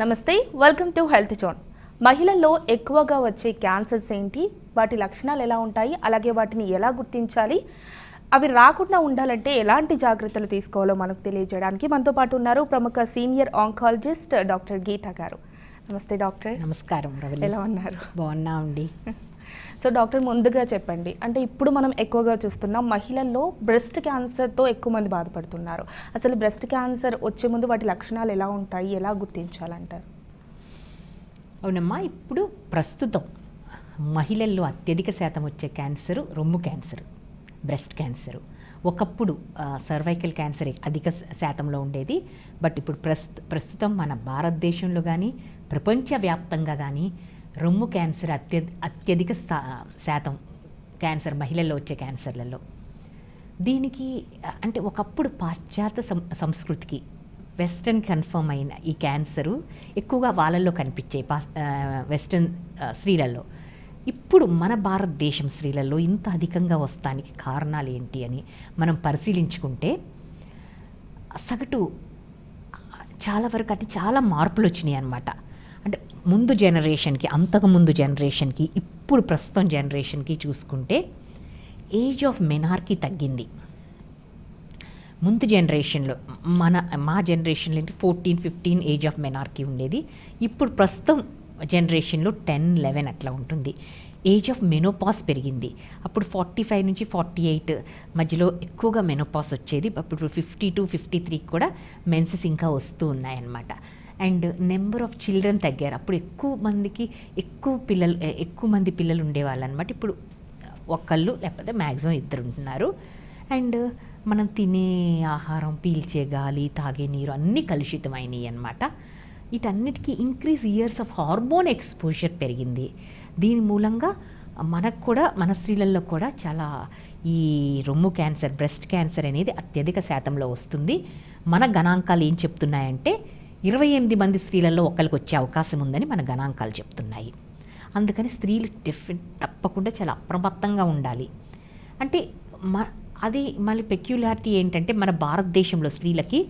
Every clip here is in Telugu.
నమస్తే వెల్కమ్ టు హెల్త్ జోన్ మహిళల్లో ఎక్కువగా వచ్చే క్యాన్సర్స్ ఏంటి? వాటి లక్షణాలు ఎలా ఉంటాయి? అలాగే వాటిని ఎలా గుర్తించాలి? అవి రాకుండా ఉండాలంటే ఎలాంటి జాగ్రత్తలు తీసుకోవాలో మనకు తెలియజేయడానికి మనతో పాటు ఉన్నారు ప్రముఖ సీనియర్ ఆంకాలజిస్ట్ డాక్టర్ గీత గారు. నమస్తే డాక్టర్. నమస్కారం ఎలా ఉన్నారు? బాగున్నా అండి సో డాక్టర్ ముందుగా చెప్పండి. అంటే ఇప్పుడు మనం ఎక్కువగా చూస్తున్నాం మహిళల్లో బ్రెస్ట్ క్యాన్సర్తో ఎక్కువ మంది బాధపడుతున్నారు. అసలు బ్రెస్ట్ క్యాన్సర్ వచ్చే ముందు వాటి లక్షణాలు ఎలా ఉంటాయి? ఎలా గుర్తించాలంటారు? అవునమ్మా ఇప్పుడు ప్రస్తుతం మహిళల్లో అత్యధిక శాతం వచ్చే క్యాన్సర్ రొమ్ము క్యాన్సర్ బ్రెస్ట్ క్యాన్సర్. ఒకప్పుడు సర్వైకల్ క్యాన్సర్ అధిక శ- శాతంలో ఉండేది. బట్ ఇప్పుడు ప్రస్తు ప్రస్తుతం మన భారతదేశంలో కానీ ప్రపంచవ్యాప్తంగా కానీ రొమ్ము క్యాన్సర్ అత్య అత్యధిక స్థా శాతం క్యాన్సర్ మహిళల్లో వచ్చే క్యాన్సర్లలో. దీనికి అంటే ఒకప్పుడు పాశ్చాత్య సం సంస్కృతికి వెస్టర్న్ కన్ఫర్మ్ అయిన ఈ క్యాన్సరు ఎక్కువగా వాళ్ళల్లో కనిపించే పా వెస్టర్న్ స్త్రీలలో. ఇప్పుడు మన భారతదేశం స్త్రీలలో ఇంత అధికంగా వస్తానికి కారణాలు ఏంటి అని మనం పరిశీలించుకుంటే సగటు చాలా వరకు అంటే చాలా మార్పులు వచ్చినాయి అనమాట ముందు జనరేషన్కి అంతకు ముందు జనరేషన్కి ఇప్పుడు ప్రస్తుతం జనరేషన్కి చూసుకుంటే ఏజ్ ఆఫ్ మెనార్కి తగ్గింది. ముందు జనరేషన్లో మన మా జనరేషన్లో ఏంటి? Fourteen fifteen age of menarche ఉండేది. ఇప్పుడు ప్రస్తుతం జనరేషన్లో టెన్ లెవెన్ అట్లా ఉంటుంది. ఏజ్ ఆఫ్ మెనోపాస్ పెరిగింది. అప్పుడు ఫార్టీ ఫైవ్ నుంచి ఫార్టీ ఎయిట్ మధ్యలో ఎక్కువగా మెనోపాస్ వచ్చేది. అప్పుడు ఫిఫ్టీ టు ఫిఫ్టీ త్రీకి కూడా మెన్సెస్ ఇంకా వస్తూ ఉన్నాయన్నమాట. అండ్ నెంబర్ ఆఫ్ చిల్డ్రన్ తగ్గారు. అప్పుడు ఎక్కువ మందికి ఎక్కువ పిల్లలు ఎక్కువ మంది పిల్లలు ఉండేవాళ్ళు అనమాట ఇప్పుడు ఒక్కళ్ళు లేకపోతే మ్యాక్సిమం ఇద్దరు ఉంటున్నారు. అండ్ మనం తినే ఆహారం పీల్చే గాలి తాగే నీరు అన్నీ కలుషితమైనవి అనమాట వీటన్నిటికీ increase years of hormone exposure పెరిగింది. దీని మూలంగా మనకు కూడా మన స్త్రీలలో కూడా చాలా ఈ రొమ్ము క్యాన్సర్ బ్రెస్ట్ క్యాన్సర్ అనేది అత్యధిక శాతంలో వస్తుంది. మన గణాంకాలు ఏం చెప్తున్నాయంటే ఇరవై ఎనిమిది మంది స్త్రీలలో ఒకరికి వచ్చే అవకాశం ఉందని మన గణాంకాలు చెప్తున్నాయి. అందుకని స్త్రీలు డెఫినెట్ తప్పకుండా చాలా అప్రమత్తంగా ఉండాలి. అంటే మ అది మళ్ళీ పెక్యులారిటీ ఏంటంటే మన భారతదేశంలో స్త్రీలకి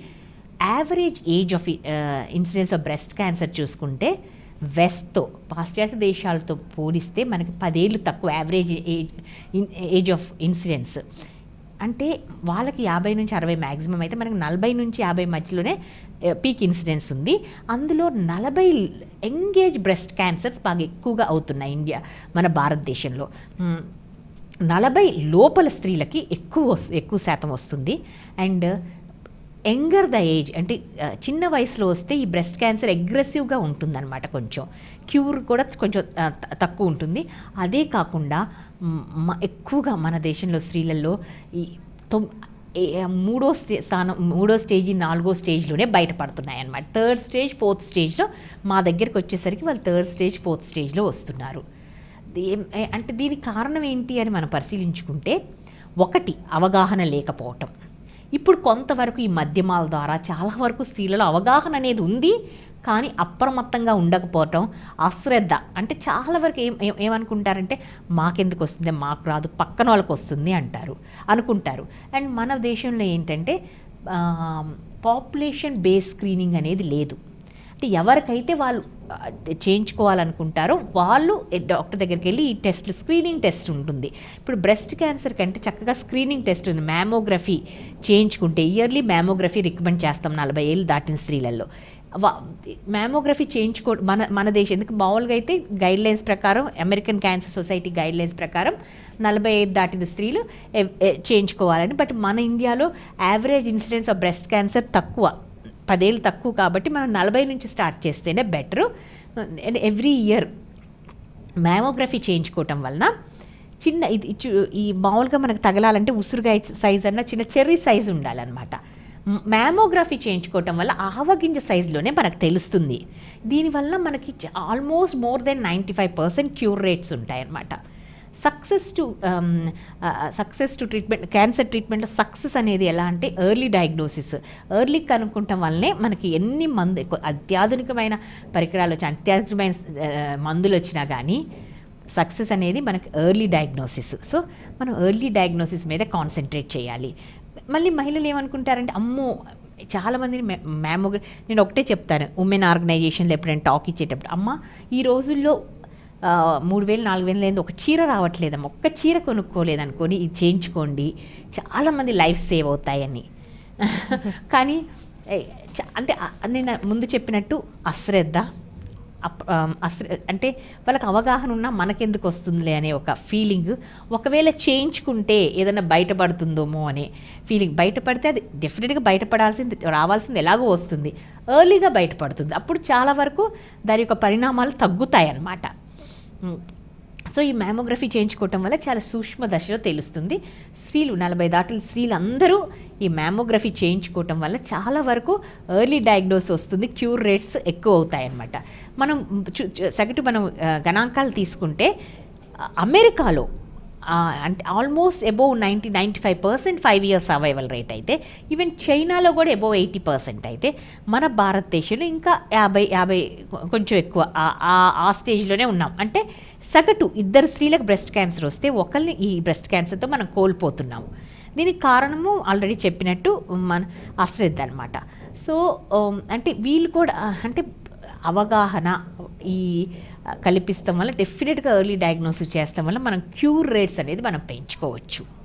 average age of incidence of breast cancer చూసుకుంటే వెస్ట్తో పాశ్చాత్య దేశాలతో పోలిస్తే మనకి పదేళ్ళు తక్కువ average age age of incidence అంటే వాళ్ళకి యాభై నుంచి అరవై మ్యాక్సిమం అయితే మనకి నలభై నుంచి యాభై మధ్యలోనే పీక్ ఇన్సిడెన్స్ ఉంది. అందులో నలభై ఎంగేజ్ బ్రెస్ట్ క్యాన్సర్స్ బాగా ఎక్కువగా అవుతున్నాయి ఇండియా మన భారతదేశంలో. నలభై లోపల స్త్రీలకి ఎక్కువ ఎక్కువ శాతం వస్తుంది. అండ్ యంగర్ ద ఏజ్ అంటే చిన్న వయసులో వస్తే ఈ బ్రెస్ట్ క్యాన్సర్ అగ్రెసివ్గా ఉంటుందన్నమాట కొంచెం. క్యూర్ కూడా కొంచెం తక్కువ ఉంటుంది. అదే కాకుండా మ- ఎక్కువగా మన దేశంలో స్త్రీలలో ఈ మూడో స్టే స్థానం మూడో స్టేజ్ నాలుగో స్టేజ్లోనే బయటపడుతున్నాయి అన్నమాట థర్డ్ స్టేజ్ ఫోర్త్ స్టేజ్లో మా దగ్గరికి వచ్చేసరికి వాళ్ళు థర్డ్ స్టేజ్ ఫోర్త్ స్టేజ్లో వస్తున్నారు. అంటే దీనికి కారణం ఏంటి అని మనం పరిశీలించుకుంటే ఒకటి అవగాహన లేకపోవటం. ఇప్పుడు కొంతవరకు ఈ మధ్యమాల ద్వారా చాలా వరకు స్త్రీలలో అవగాహన అనేది ఉంది కానీ అప్రమత్తంగా ఉండకపోవటం అశ్రద్ధ అంటే చాలా వరకు ఏం ఏం- ఏమనుకుంటారంటే మాకెందుకు వస్తుంది? మాకు రాదు పక్కన వాళ్ళకి వస్తుంది అంటారు అనుకుంటారు. అండ్ మన దేశంలో ఏంటంటే పాపులేషన్ బేస్ స్క్రీనింగ్ అనేది లేదు. అంటే ఎవరికైతే వాళ్ళు చేయించుకోవాలనుకుంటారో వాళ్ళు డాక్టర్ దగ్గరికి వెళ్ళి ఈ టెస్ట్ స్క్రీనింగ్ టెస్ట్ ఉంటుంది. ఇప్పుడు బ్రెస్ట్ క్యాన్సర్ కంటే చక్కగా స్క్రీనింగ్ టెస్ట్ ఉంది. మ్యామోగ్రఫీ చేయించుకుంటే ఇయర్లీ మ్యామోగ్రఫీ రికమెండ్ చేస్తాం నలభై ఏళ్ళు దాటిన స్త్రీలలో. మ్యామోగ్రఫీ చేయించుకో మన మన దేశం ఎందుకు మామూలుగా అయితే గైడ్ లైన్స్ ప్రకారం American cancer society guidelines ప్రకారం నలభై ఐదు దాటిన స్త్రీలు చేయించుకోవాలని. బట్ మన ఇండియాలో average incidence of breast cancer తక్కువ. పదేళ్ళు తక్కువ కాబట్టి మనం నలభై నుంచి స్టార్ట్ చేస్తేనే బెటరు. ఎవ్రీ ఇయర్ మ్యామోగ్రఫీ చేయించుకోవటం వలన చిన్న ఇది ఈ మామూలుగా మనకు తగలాలంటే ఉసురుగాయ సైజ్ అన్న చిన్న చెర్రీ సైజ్ ఉండాలన్నమాట. మ్యామోగ్రఫీ చేయించుకోవటం వల్ల ఆవగింజ సైజులోనే మనకు తెలుస్తుంది. దీనివల్ల మనకి almost more than ninety five percent cure rates ఉంటాయన్నమాట. Success to um, uh, uh, success to treatment cancer ట్రీట్మెంట్లో success అనేది ఎలా అంటే ఎర్లీ డయాగ్నోసిస్. ఎర్లీ కనుక్కుంటాం వల్లనే మనకి ఎన్ని మందు ఎక్కువ అత్యాధునికమైన పరికరాలు వచ్చి అత్యాధునికమైన uh, మందులు వచ్చినా కానీ సక్సెస్ అనేది మనకి ఎర్లీ డయాగ్నోసిస్. సో మనం ఎర్లీ డయాగ్నోసిస్ మీద కాన్సన్ట్రేట్ చేయాలి. మళ్ళీ మహిళలు ఏమనుకుంటారంటే అమ్మో చాలామంది మ్యామోగ్రఫీ నేను ఒకటే చెప్తాను ఉమెన్ ఆర్గనైజేషన్లో ఎప్పుడైనా టాక్ ఇచ్చేటప్పుడు అమ్మ ఈ రోజుల్లో మూడు వేలు నాలుగు వేలు లేదు ఒక చీర రావట్లేదమ్మా. ఒక్క చీర కొనుక్కోలేదనుకొని ఇది చేయించుకోండి. చాలామంది లైఫ్ సేవ్ అవుతాయని. కానీ చ- అంటే నేను ముందు చెప్పినట్టు అశ్రద్ధ అశ్ర అంటే వాళ్ళకి అవగాహన ఉన్నా మనకెందుకు వస్తుందిలే అనే ఒక ఫీలింగ్. ఒకవేళ చేయించుకుంటే ఏదైనా బయటపడుతుందేమో అనే ఫీలింగ్. బయటపడితే అది డెఫినెట్గా బయటపడాల్సింది రావాల్సింది ఎలాగో వస్తుంది. ఎర్లీగా బయటపడుతుంది. అప్పుడు చాలా వరకు దాని యొక్క పరిణామాలు తగ్గుతాయి అన్నమాట Hmm. సో ఈ మ్యామోగ్రఫీ చేయించుకోవటం వల్ల చాలా సూక్ష్మ దశలో తెలుస్తుంది. స్త్రీలు నలభై దాటిన స్త్రీలు అందరూ ఈ మ్యామోగ్రఫీ చేయించుకోవటం వల్ల చాలా వరకు ఎర్లీ డయాగ్నోస్ వస్తుంది. క్యూర్ రేట్స్ ఎక్కువ అవుతాయి అన్నమాట మనం సగటు మనం గణాంకాలు తీసుకుంటే అమెరికాలో అంటే almost above ninety ninety five percent five years survival rate అయితే ఈవెన్ చైనాలో కూడా అబోవ్ ఎయిటీ పర్సెంట్ అయితే మన భారతదేశంలో ఇంకా యాభై యాభై కొంచెం ఎక్కువ ఆ- స్టేజ్లోనే ఉన్నాం. అంటే సగటు ఇద్దరు స్త్రీలకు బ్రెస్ట్ క్యాన్సర్ వస్తే ఒకరిని ఈ బ్రెస్ట్ క్యాన్సర్తో మనం కోల్పోతున్నాము. దీనికి కారణము ఆల్రెడీ చెప్పినట్టు మన అశ్రద్ధ అనమాట సో అంటే వీళ్ళు కూడా అంటే అవగాహన ఈ కల్పిస్తాం వల్ల డెఫినెట్గా ఎర్లీ డయాగ్నోసిస్ చేస్తాం వల్ల మనం క్యూర్ రేట్స్ అనేది మనం పెంచుకోవచ్చు.